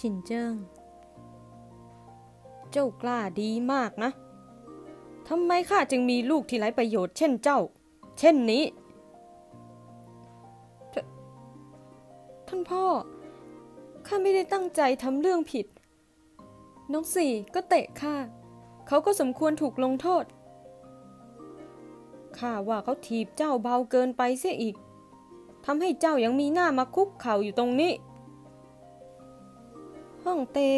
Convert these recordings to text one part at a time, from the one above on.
ชินเจิ้ง เจ้ากล้าดีมากนะ ทำไมข้าจึงมีลูกที่ไร้ประโยชน์เช่นเจ้า เช่นนี้ทท่านพ่อ ข้าไม่ได้ตั้งใจทำเรื่องผิด น้องสี่ก็เตะข้า เขาก็สมควรถูกลงโทษ ข้าว่าเขาถีบเจ้าเบาเกินไปเสียอีกทำให้เจ้ายังมีหน้ามาคุกเข่าอยู่ตรงนี้ ห้องเต้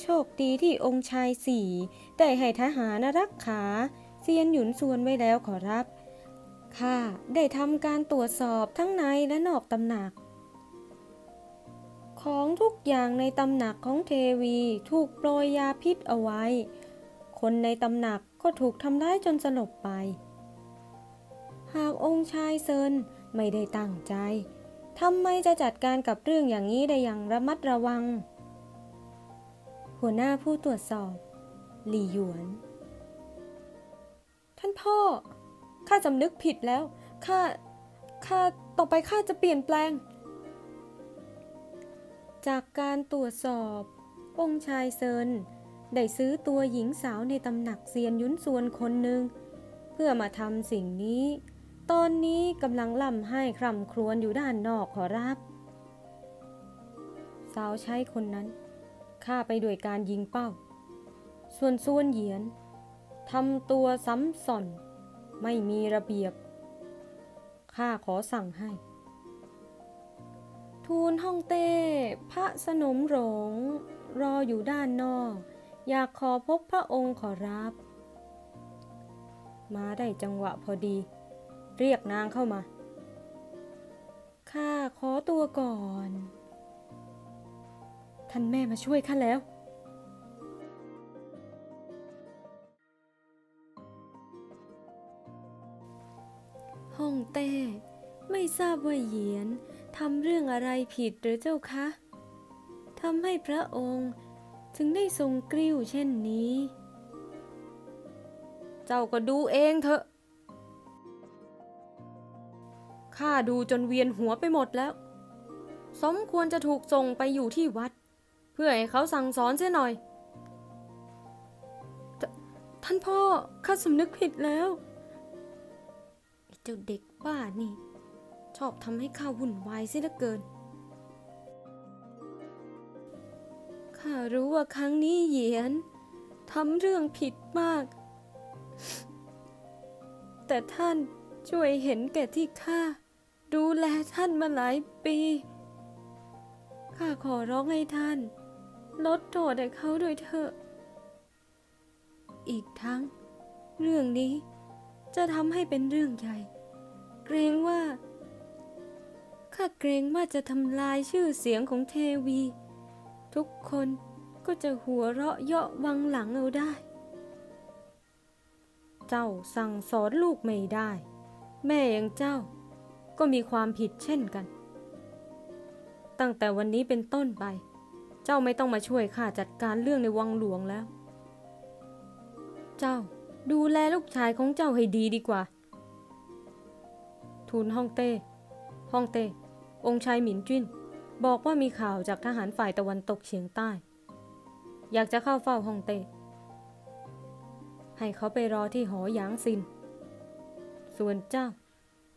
โชคดีที่องค์ชายสี่ได้ให้ทหารรักขาเซียนหยุนส่วนไว้แล้วขอรับข้าได้ทำการตรวจสอบทั้งในและนอกตำหนัก ของทุกอย่างในตำหนักของเทวีถูกโปรยยาพิษเอาไว้ คนในตำหนักก็ถูกทำร้ายจนสลบไป หากองค์ชายเซินไม่ได้ตั้งใจทำไมจะจัดการกับเรื่องอย่างนี้ได้อย่างระมัดระวัง หัวหน้าผู้ตรวจสอบ หลี่หยวน ท่านพ่อ ข้าจำนึกผิดแล้ว ข้า ข้า ต่อไปข้าจะเปลี่ยนแปลง จากการตรวจสอบ องค์ชายเซิน ได้ซื้อตัวหญิงสาวในตำหนักเซียนยุนส่วนคนหนึ่ง เพื่อมาทำสิ่งนี้ ตอนนี้กำลังล่ำให้คร่ำครวญอยู่ด้านนอกขอรับ สาวใช้คนนั้น ฆ่าไปด้วยการยิงเป้า ส่วนส่วนเหยียนทำตัวซ้ำส่อน ไม่มีระเบียบ ข้าขอสั่งให้ ทูลฮ่องเต้ พระสนมหลง รออยู่ด้านนอก อยากขอพบพระองค์ขอรับ มาได้จังหวะพอดี เรียกนางเข้ามา ข้าขอตัวก่อน ท่านแม่มาช่วยข้าแล้ว ฮ่องเต้ ไม่ทราบว่าเหยียนทำเรื่องอะไรผิดหรือเจ้าคะทำให้พระองค์ถึงได้ทรงกริ้วเช่นนี้ เจ้าก็ดูเองเถอะ ข้าดูจนเวียนหัวไปหมดแล้ว สมควรจะถูกส่งไปอยู่ที่วัด พื่อให้เขาสั่งสอนเสียหน่อยทท่านพ่อข้าสำนึกผิดแล้วเจ้าเด็กบ้านี่ ชอบทำให้ข้าวุ่นวายเสียเหลือเกินข้ารู้ว่าครั้งนี้เหยียนทำเรื่องผิดมาก แต่ท่านช่วยเห็นแก่ที่ข้าดูแลท่านมาหลายปี ข้าขอร้องให้ท่าน ลดโทษให้เขาด้วยเถอะ อีกทั้ง เรื่องนี้จะทำให้เป็นเรื่องใหญ่ เกรงว่า ข้าเกรงว่าจะทำลายชื่อเสียงของเทวี ทุกคนก็จะหัวเราะเยาะวังหลังเอาได้ เจ้าสั่งสอนลูกไม่ได้ แม่อย่างเจ้าก็มีความผิดเช่นกัน ตั้งแต่วันนี้เป็นต้นไป เจ้าไม่ต้องมาช่วยข้าจัดการเรื่องในวังหลวงแล้ว เจ้าดูแลลูกชายของเจ้าให้ดีดีกว่า ทูลฮ่องเต้ ฮ่องเต้ องค์ชายหมินจิ้น บอกว่ามีข่าวจากทหารฝ่ายตะวันตกเฉียงใต้ อยากจะเข้าเฝ้าฮ่องเต้ ให้เขาไปรอที่หอหยางซิน ส่วนเจ้า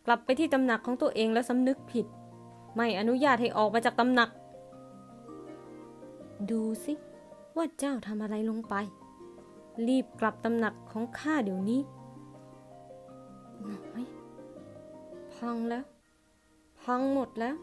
กลับไปที่ตำหนักของตัวเองแล้วสำนึกผิด ไม่อนุญาตให้ออกมาจากตำหนัก ดูสิว่าเจ้าทำอะไรลงไป รีบกลับตำหนักของข้าเดี๋ยวนี้หน่อยพังแล้ว พังหมดแล้ว